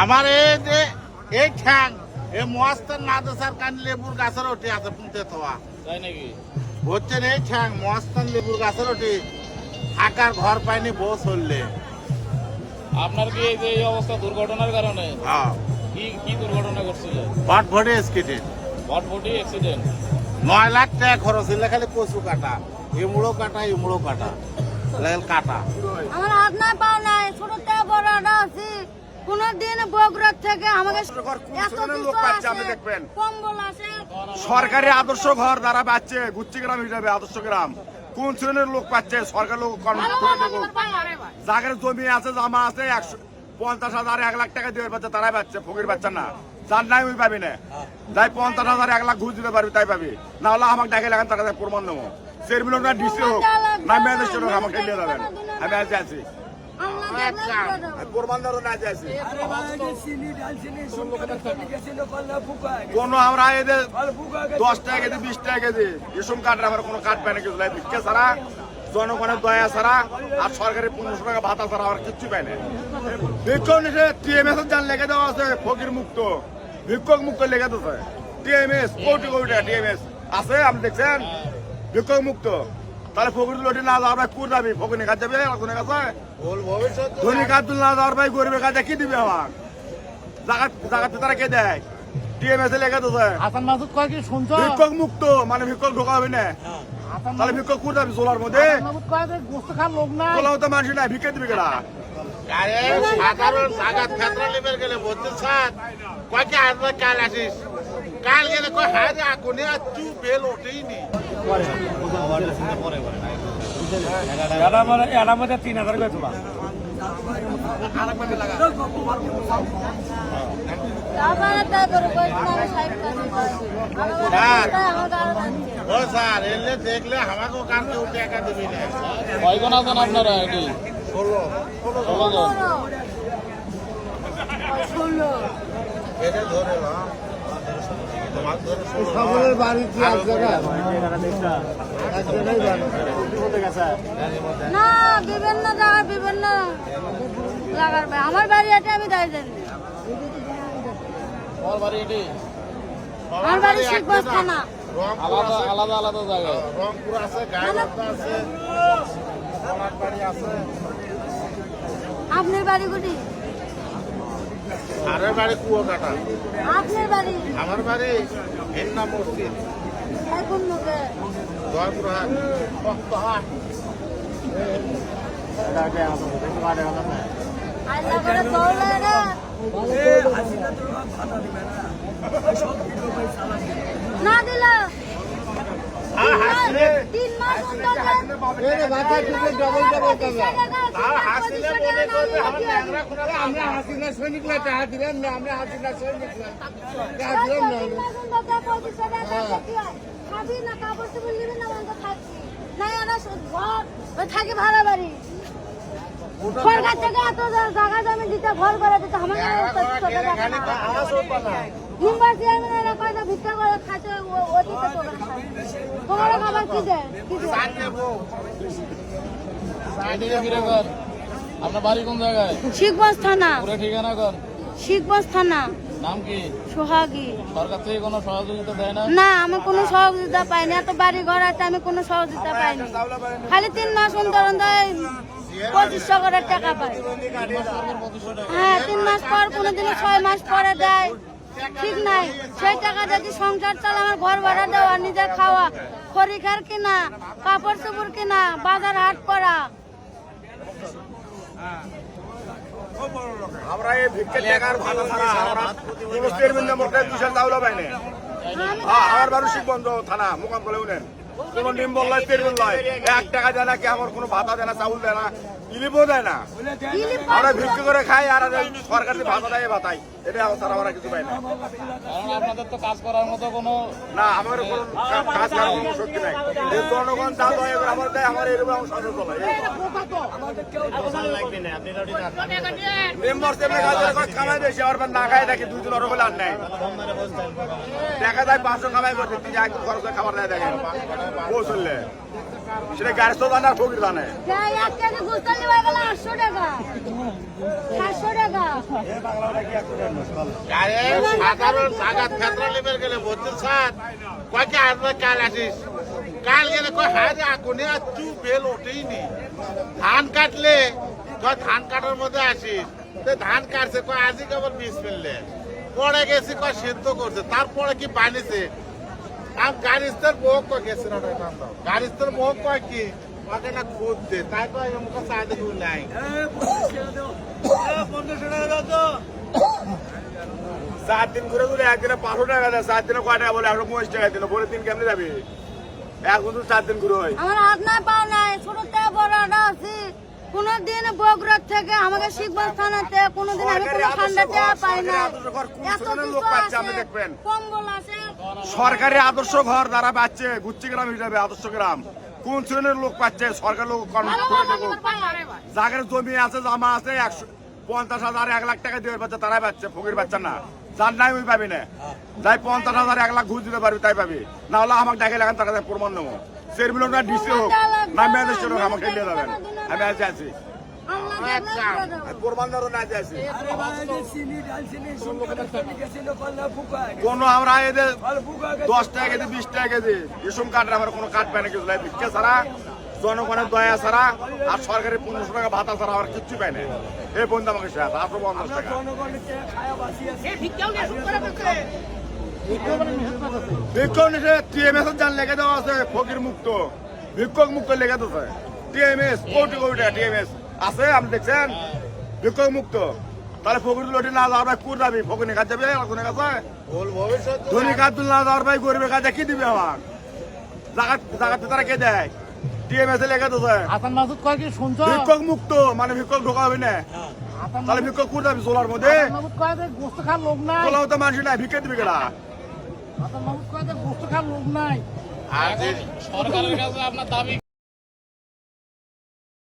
আমার এই যে এই ঠ্যাং এই মস্তান মাদ্রাসার কান লেবুর গাছের ওটি আছে পুঁতে থোয়া। তাই নাকি? হচ্ছেন এই ঠ্যাং মহাস্তান লেবুর গাছের ওটি। থাকার ঘর পাইনি বউ চললে। আপনার কি এই যে এই অবস্থা দুর্ঘটনার কারণে? হ্যাঁ। কি কি দুর্ঘটনা বাট ভরে স্কেটে ভটভটি অ্যাক্সিডেন্ট নয় লাখ টাকা খরচ হইলে খালি কচু কাটা এমুড়ো কাটা এমুড়ো কাটা কাটা। আমার হাত নাই পাও নাই ছোট থেকে বড় আটা আছি বগুড়ার থেকে আমাকে। কম্বল সরকারি আদর্শ ঘর দ্বারা পাচ্ছে গুচ্ছি গ্রাম হিসাবে আদর্শ গ্রাম। কোন শ্রেণির লোক পাচ্ছে? সরকার লোক। যাদের জমি আছে জামা আছে একশো পঞ্চাশ হাজার এক লাখ টাকা দিয়ে পাচ্ছে তারাই পাচ্ছে ফকির পাচ্ছে না। যার নাই ওই পাবি না। যাই পঞ্চাশ হাজার এক লাখ ঘুষ দিতে পারবি তাই পাবি। না হলে আমাকে ডাকে লাগান তার কাছে প্রমাণ দেবো। চেয়ারম্যান হোক না ডিসি হোক না ম্যাজিস্ট্রেট হোক আমাকে দিয়ে দেবেন। আমি আজ আছি। কোন আমরা এদের দশ টাকা কেজি বিশ টাকা কেজি এসব কাঠ আমার কোনো কাঠ পায় না কিছু। নাই ভিক্ষা ছাড়া জনগণের দয়া ছাড়া আর সরকারি পনেরোশো টাকা ভাতা ছাড়া আমার কিচ্ছু পায় না। নিচে টিএমএস এর যান লেগে দেওয়া আছে ফকির মুক্ত। ভিক্ষক মুক্ত লেগে দিচ্ছে টিএমএস কোটি কোটি টাকা টিএমএস আছে আপনি দেখছেন? ভিক্ষক মুক্ত। তাহলে ফকির লোটি না যাওয়ার ভাই কোন যাবি ফকির কাজ যাবে কাছে ধনী কাজ না যাওয়ার ভাই গরিবের কাছে কি দিবে আমার জায়গা জায়গাতে তারা কে দেয় টিএমএস এ লেগে দিচ্ছে হাসান মাসুদ কয় কি শুনছ ভিক্ষক মুক্ত মানে ভিক্ষক ঢোকা হবে না তাহলে ভিক্ষক কোথায় যাবি সোলার মধ্যে মাসুদ কয় যে গোস্ত খান লোক না সোলাও তো মানুষ নাই ভিক্ষা দিবে কেনা আরে সাধারণ জাগাত ফেতরা লিবের গেলে বলছে স্যার কয় কি আজ কাল আসিস কাল গেলে কয় হায় রে আগুনে আর চু বেল ওঠেই নি স্যার। আমার গাড়ি ও স্যার এলে দেখলে আমাকেও কানকে উঠে একা দিবি না। কয়জন আছেন আপনারা এটি? ষোলো। ষোলো ষোলো। এটা ধরে না তোমার ধরে ষোলো বাড়ি এক জায়গায় না বিভিন্ন জায়গায় বিভিন্ন লাগার ভাই আমার বাড়ি আছে আমি তাই জানি আমার বাড়ি এটি শিখবাস থানা। আলাদা আলাদা আলাদা জায়গায় রংপুর আছে আছে। আছে। আপনার বাড়ি গুটি আরের বাড়ি কুয়াকাটা। আপনার বাড়ি? আমার বাড়ি হেন্না মসজিদ। না দিল মনে আমার হাসিনা সৈনিক না টাকা দিলাম না আমরা হাসিনা সৈনিক টাকা দিলাম না খাবি না কাপড় চোপড় নিবি না বন্ধ থাকছি না এরা ঘর ওই থাকি ভাড়া বাড়ি। সরকার থেকে এত জায়গা জমি দিতে ঘর করে দিতে না। ভিক্ষা করে খাচ্ছে তোমরা খাবার কি দেয়? আপনার বাড়ি কোন জায়গায়? শিখগঞ্জ থানা। ঠিকানা কর। শিখগঞ্জ থানা। নাম কি? সোহাগী। সরকার থেকে কোনো সহযোগিতা দেয় না? না আমি কোনো সহযোগিতা পাইনি। এত বাড়ি ঘর আছে আমি কোনো সহযোগিতা পাইনি। খালি তিন মাস অন্তর অন্তর পঁচিশশো করে টাকা পাই হ্যাঁ তিন মাস পর কোনোদিনও ছয় মাস পরে দেয়। ঠিক নাই। সেই টাকা যদি সংসার চালা আমার ঘর ভাড়া দেওয়া নিজের খাওয়া খরিখার কিনা কাপড় চোপড় কিনা বাজার হাট করা। আমরা এই ভিক্ষা টাকার ভাতা ছাড়া আমরা কোনো চেয়ারম্যান নম্বরটা দুশো চাউলা পাই না। আমি আমার বাড়ি শিববন্ধ থানা মোকাম বলে উনেন কোন নিম বললাই চেয়ারম্যান লয় এক টাকা দেয় না কি আমার কোনো ভাতা দেয় না চাউল দেয় না। ইলিপও দেয় না। আমরা ভিক্ষা করে খাই আর সরকার ভাতা দেয় ভাতাই এটা আমার আমরা কিছু পাই না। আপনাদের তো কাজ করার মতো কোনো না আমার কোনো কাজ করার কোনো শক্তি নাই। জনগণ যা দয়া করে আমার দেয় আমার এরকম আমার সংসার চলে। মেম্বার সেমনি কাজ করে না খায় দেখি দুই দিন ওর আর নেয়। দেখা যায় পাঁচশো কামাই করছে তিন এক খরচ করে খাবার দেয় দেখেন। পৌঁছলে সেটা তো জানে আর ফকির জানে। সাধারণ জাগাত ফেতরা লিবের গেলে স্যার কাল আসিস? কাল গেলে কয় হায় রে আগুনে আর বেল ওঠেই নি ধান কাটলে কয় ধান কাটার মধ্যে আসিস। তো ধান কাটছে কয় আজই কেবল বীজ ফেললে। পরে গেছি কয় সিদ্ধ করছে। তারপরে কি বানিয়েছে নাই। চার দিন ঘুরে ঘুরে একদিনে পাঁচশো টাকা দেয় চার দিনে কয় টাকা বলে? একশো পঁচিশ টাকা দিল পরের দিন কেমনে যাবি? এখন তো চার দিন ঘুরে হয়। আমার হাত নাই পাও নাই ছোট থেকে বড় আছি। কোনদিন বগুড়ার থেকে আমাকে শিখবাস থানাতে কোনদিন আমি কোনো ঠান্ডা পাই না এত লোক কিছু পাচ্ছে আছে দেখবেন? কম্বল আছে সরকারি আদর্শ ঘর দ্বারা পাচ্ছে গুচ্ছি গ্রাম হিসাবে আদর্শ গ্রাম। কোন শ্রেণির লোক পাচ্ছে? সরকার লোক। যাদের জমি আছে জামা আছে একশো পঞ্চাশ হাজার এক লাখ টাকা দিয়ে পাচ্ছে তারাই পাচ্ছে ফকির পাচ্ছে না। যার নাই ওই পাবি না। যাই পঞ্চাশ হাজার এক লাখ ঘুষ দিতে পারবি তাই পাবি। না হলে আমাকে ডাকে লাগান তার কাছে প্রমাণ নেব চেয়ারম্যান হোক না ডিসি হোক না ম্যাজিস্ট্রেট হোক আমাকে নিয়ে যাবেন। আমি আজ আছি। কোন আমরা এদের দশ টাকা কেজি বিশ টাকা কেজি রেশন কার্ডের আমার কোনো কার্ড পায় না কিছু ভিক্ষা ছাড়া জনগণের দয়া ছাড়া আর সরকারি পনেরোশো টাকা ভাতা ছাড়া আমার কিচ্ছু পায় না। এই বন্ধু আমাকে শেষ আটশো পঞ্চাশ টাকা বিক্ষোভ নিষে টিএমএস যান লেগে দেওয়া আছে ফকির মুক্ত। বিক্ষোভ মুক্ত লেগে দিচ্ছে টিএমএস কোটি কোটি টাকা টিএমএস। আছে আপনি দেখছেন? বিক্ষোভ মুক্ত। তাহলে ফকির লটি না যাওয়ার ভাই কুর যাবি ফকির কাজ যাবে কোনে কাছে ধনী কাজ না যাওয়ার ভাই গরিবের কাজে কি দিবে আমার জাগাত জাগাতে তারা কে দেয়? টিএমএস লেগে দিচ্ছে হাসান মাসুদ কয় কি শুনছো? ভিক্ষক মুক্ত মানে ভিক্ষক ঢোকা হবে না। তাহলে ভিক্ষক কুর যাবি সোলার মধ্যে? মাসুদ কয় যে গোস্ত খাওয়ার লোক নাই? সোলাও তো মানুষ নাই ভিক্ষা দিবে কেনা হাসান মাসুদ কয় যে গোস্ত খাওয়ার লোক নাই? আর যে সরকারের কাছে আপনার দাবি